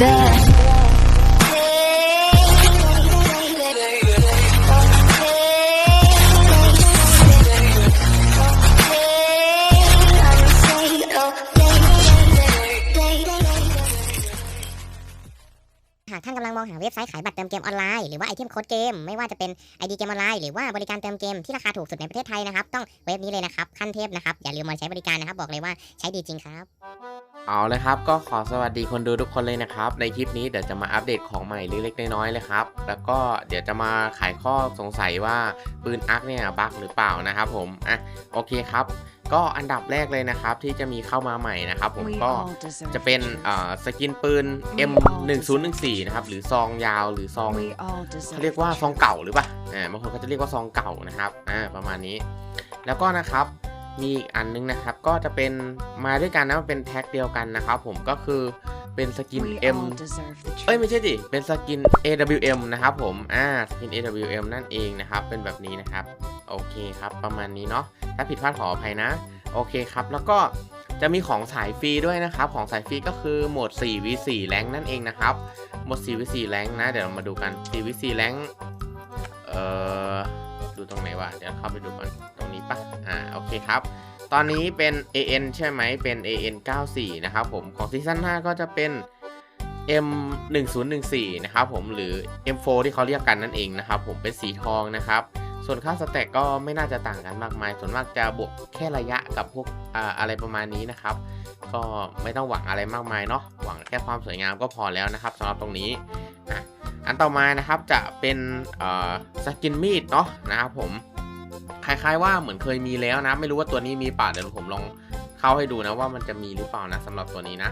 หากท่านกำลังมองหาเว็บไซต์ขายบัตรเติมเกมออนไลน์หรือว่าไอเทมโค้ดเกมไม่ว่าจะเป็น ID เกมออนไลน์หรือว่าบริการเติมเกมที่ราคาถูกสุดในประเทศไทยนะครับ ต้องเว็บนี้เลยนะครับขั้นเทพนะครับ อย่าลืมมาใช้บริการนะครับ บอกเลยว่าใช้ดีจริงครับ เอาเลยครับก็ขอสวัสดีคนดูทุกคนเลยนะครับ ในคลิปนี้เดี๋ยวจะมาอัปเดตของใหม่เล็กๆน้อยๆเลยครับ แล้วก็เดี๋ยวจะมาไขข้อสงสัยว่าปืนอาร์คเนี่ยบั๊กหรือเปล่านะครับผมอะโอเคครับ ก็อันดับแรกเลยนะครับที่จะมีเข้ามาใหม่นะครับผมก็จะเป็นอ่าสกินปืน M1014 นะครับหรือซองยาวหรือซองเขาเรียกว่าซองเก่าหรือเปล่าอ่าบางคนก็จะเรียกว่าซองเก่านะครับอ่าประมาณนี้ แล้วก็นะครับ มีอีกอันนึงนะครับ ก็จะเป็นมาด้วยกันนะมันเป็นแท็กเดียวกันนะครับผมก็คือเป็นสกิน M เอ้ยไม่ใช่ดิเป็นสกิน AWM นะครับผมอ่าสกิน AWM นั่นเองนะครับ เป็นแบบนี้นะครับ โอเคครับประมาณนี้เนาะถ้าผิดพลาดขออภัยนะ โอเคครับ แล้วก็จะมีของสายฟรีด้วยนะครับ ของสายฟรีก็คือโหมด 4v4 แรงนั่นเองนะครับ โหมด 4v4 แรงนะ เดี๋ยวเรามาดูกัน 4v4 แรงเอ่อ ดูตรงไหนวะเดี๋ยวเข้าไปดูกันตรงนี้ปะอ่าโอเคครับ ตอนนี้เป็น AN ใช่ไหมเป็น AN 94นะครับผมของซีซั่น5ก็จะเป็น M 1 0 1 4นะครับผมหรือ M4 ที่เขาเรียกกันนั่นเองนะครับผมเป็นสีทองนะครับส่วนค่าสแต็กก็ไม่น่าจะต่างกันมากมาย ส่วนมากจะบวกแค่ระยะกับพวกออะไรประมาณนี้นะครับ ก็ไม่ต้องหวังอะไรมากมายเนาะหวังแค่ความสวยงามก็พอแล้วนะครับสำหรับตรงนี้ อันต่อมานะครับจะเป็นสกินมีดเนาะนะครับผมคล้ายๆว่าเหมือนเคยมีแล้วนะ ไม่รู้ว่าตัวนี้มีป่าเดี๋ยวผมลองเข้าให้ดูนะว่ามันจะมีหรือเปล่านะสำหรับตัวนี้นะ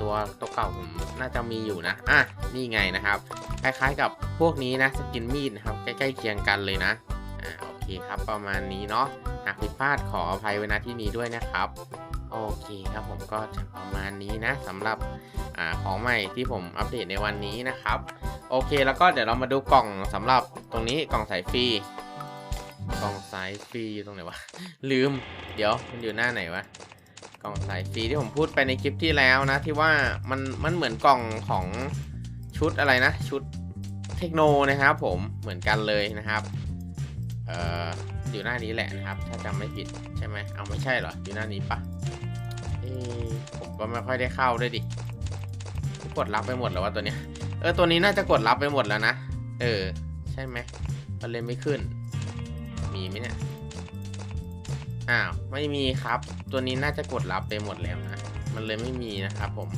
ตัวตัวเก่าผมน่าจะมีอยู่นะอะนี่ไงนะครับ คล้ายๆกับพวกนี้นะสกินมีดนะครับใกล้ๆเคียงกันเลยนะอ่าโอเคครับประมาณนี้เนาะหากผิดพลาดขออภัยไว้ณที่นี้ด้วยนะครับโอเคครับผมก็จะประมาณนี้นะสำหรับอของใหม่ที่ผมอัปเดตในวันนี้นะครับ โอเคแล้วก็เดี๋ยวเรามาดูกล่องสำหรับตรงนี้กล่องสายฟรีกล่องสายฟรีอยู่ตรงไหนวะ ลืม เดี๋ยวมันอยู่หน้าไหนวะกล่องสายฟรีที่ผมพูดไปในคลิปที่แล้วนะ ที่ว่ามันมันเหมือนกล่องของชุดอะไรนะ ชุดเทคโนนะครับผมเหมือนกันเลยนะครับเอ่ออยู่หน้านี้แหละนะครับ ถ้าจำไม่ผิดใช่ไหมเอาไม่ใช่เหรออยู่หน้านี้ปะเอ๊ผมก็ไม่ค่อยได้เข้าด้วยดิกดรับไปหมดแล้วว่าตัวเนี้ย ออตัวนี้น่าจะกดรับไปหมดแล้วนะ เออ ใช่ไหมมันเลยไม่ขึ้น มีไหมเนี่ย อ้าว ไม่มีครับ ตัวนี้น่าจะกดรับไปหมดแล้วนะ มันเลยไม่มีนะครับผม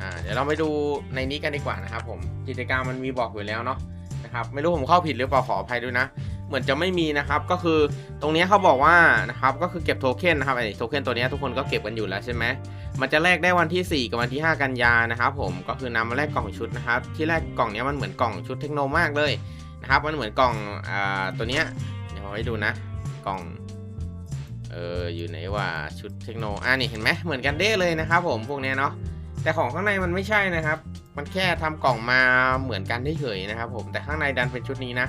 อ่า เดี๋ยวเราไปดูในนี้กันดีกว่านะครับผม กิจกรรมมันมีบอกอยู่แล้วเนาะนะครับ ไม่รู้ผมเข้าผิดหรือเปล่าขออภัยด้วยนะ เหมือนจะไม่มีนะครับ ก็คือตรงนี้เขาบอกว่านะครับ ก็คือเก็บโทเค็นนะครับไอ้โทเค็นตัวนี้ทุกคนก็เก็บกันอยู่แล้วใช่ไหม มันจะแลกได้วันที่ 4 กับวันที่ 5 กันยานะครับผมก็คือนำมาแลกกล่องชุดนะครับ ที่แรกกล่องนี้มันเหมือนกล่องชุดเทคโนมากเลยนะครับ มันเหมือนกล่องอ่าตัวเนี้ยเดี๋ยวให้ดูนะ กล่องเอออยู่ไหนว่าชุดเทคโนอ่านี่เห็นไหมเหมือนกันเด้เลยนะครับ ผมพวกเนี้ยเนาะแต่ของข้างในมันไม่ใช่นะครับ มันแค่ทำกล่องมาเหมือนกันเฉยๆนะครับ ผมแต่ข้างในดันเป็นชุดนี้นะ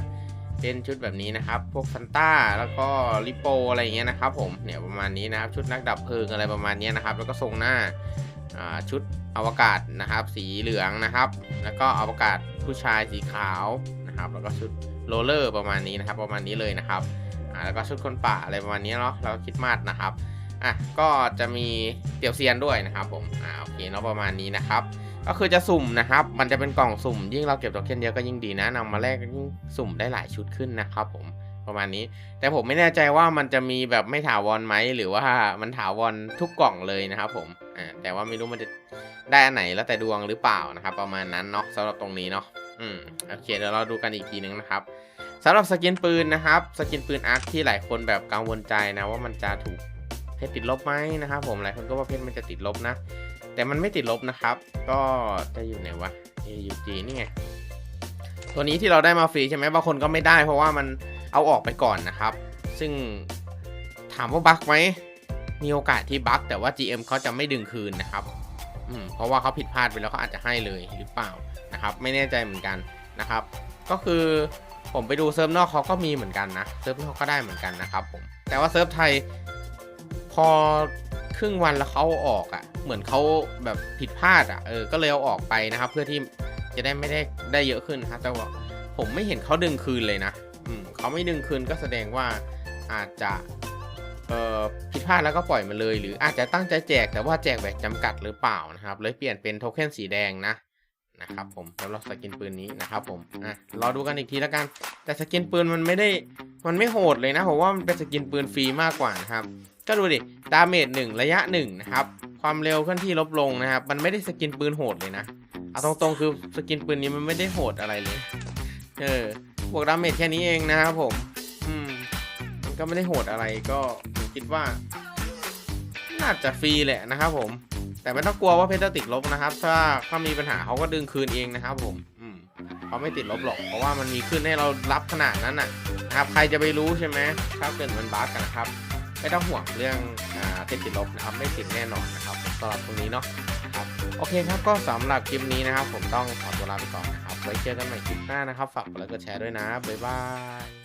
เป็นชุดแบบนี้นะครับ พวกซันต้าแล้วก็ลิโปอะไรอย่างเงี้ยนะครับผมเนี่ยประมาณนี้นะครับชุดนักดับเพลิงอะไรประมาณนี้นะครับ แล้วก็ทรงหน้าชุดอวกาศนะครับ สีเหลืองนะครับ แล้วก็อวกาศผู้ชายสีขาวนะครับ แล้วก็ชุดโรลเลอร์ประมาณนี้นะครับ ประมาณนี้เลยนะครับแล้วก็ชุดคนป่าอะไรประมาณนี้เนาะแล้วก็คิดมากนะครับ อะก็จะมีเตี่ยวเซียนด้วยนะครับผมอ่าโอเคเนาะประมาณนี้นะครับ ก็คือจะสุ่มนะครับ มันจะเป็นกล่องสุ่ม ยิ่งเราเก็บโทเค็นเยอะก็ยิ่งดีนะนำมาแลกก็ยิ่งสุ่มได้หลายชุดขึ้นนะครับผมประมาณนี้ แต่ผมไม่แน่ใจว่ามันจะมีแบบไม่ถาวรไหมหรือว่ามันถาวรทุกกล่องเลยนะครับผมอ่าแต่ว่าไม่รู้มันจะได้อันไหนแล้วแต่ดวงหรือเปล่านะครับ ประมาณนั้นเนาะสำหรับตรงนี้เนาะอืมโอเคเดี๋ยวเราดูกันอีกทีนึงนะครับสำหรับสกินปืนนะครับ สกินปืนอาร์คที่หลายคนแบบกังวลใจนะว่ามันจะถูก เพชรติดลบไหมนะครับ ผมหลายคนก็ว่าเพชรมันจะติดลบนะ แต่มันไม่ติดลบนะครับ ก็จะอยู่ไหนวะ AUG นี่ไง ตัวนี้ที่เราได้มาฟรีใช่ไหมบางคนก็ไม่ได้ เพราะว่ามันเอาออกไปก่อนนะครับ ซึ่งถามว่าบั๊กไหมมีโอกาสที่บั๊กแต่ว่า GM เขาจะไม่ดึงคืนนะครับอืมเพราะว่าเขาผิดพลาดไปแล้วเขาอาจจะให้เลยหรือเปล่านะครับ ไม่แน่ใจเหมือนกันนะครับ ก็คือผมไปดูเซิร์ฟนอกเขาก็มีเหมือนกันนะเซิร์ฟนอกก็ได้เหมือนกันนะครับผมแต่ว่าเซิร์ฟไทย พอครึ่งวันแล้วเขาออกอะ่ะ เหมือนเขาแบบผิดพลาดอะ่ะเออก็เลยเอาออกไปนะครับ เพื่อที่จะได้ไม่ได้ได้เยอะขึ้นนะครับแต่ว่าผมไม่เห็นเขาดึงคืนเลยนะอืมเขาไม่ดึงคืนก็แสดงว่าอาจจะเอ่อผิดพลาดแล้วก็ปล่อยมาเลย หรืออาจจะตั้งใจแจกแต่ว่าแจกแบบจำกัดหรือเปล่านะครับ เลยเปลี่ยนเป็นโทเค็นสีแดงนะนะครับผมสำหรับสกินปืนนี้นะครับผมอะรอดูกันอีกทีแล้วกัน แต่สกินปืนมันไม่ได้มันไม่โหดเลยนะผมว่ามันเป็นสกินปืนฟรีมากกว่านะครับ ก็ดูดิดาเมจหนึ่งระยะหนึ่งนะครับ ความเร็วเคลื่อนที่ลดลงนะครับ มันไม่ได้สกินปืนโหดเลยนะ เอาตรงๆคือสกินปืนนี้มันไม่ได้โหดอะไรเลย เออบวกดาเมจแค่นี้เองนะครับผม อืม มันก็ไม่ได้โหดอะไรก็คิดว่า น่าจะฟรีแหละนะครับผม แต่ไม่ต้องกลัวว่าเพชรจะติดลบนะครับ ถ้าถ้ามีปัญหาเขาก็ดึงคืนเองนะครับผม อืมเขาไม่ติดลบหรอก เพราะว่ามันมีขึ้นให้เรารับขนาดนั้นน่ะนะครับ ใครจะไปรู้ใช่ไหมถ้าเกิดมันบั๊กกันนะครับ ไม่ต้องห่วงเรื่องอติดติดลบนะครับไม่ติดแน่นอนนะครับสำหรับตรงนี้เนาะครับโอเคครับก็สำหรับคลิปนี้นะครับ ผมต้องขอตัวลาไปก่อนนะครับไว้เจอกันใหม่คลิปหน้านะครับ ฝากกดไลค์กดแชร์ด้วยนะบ๊ายบาย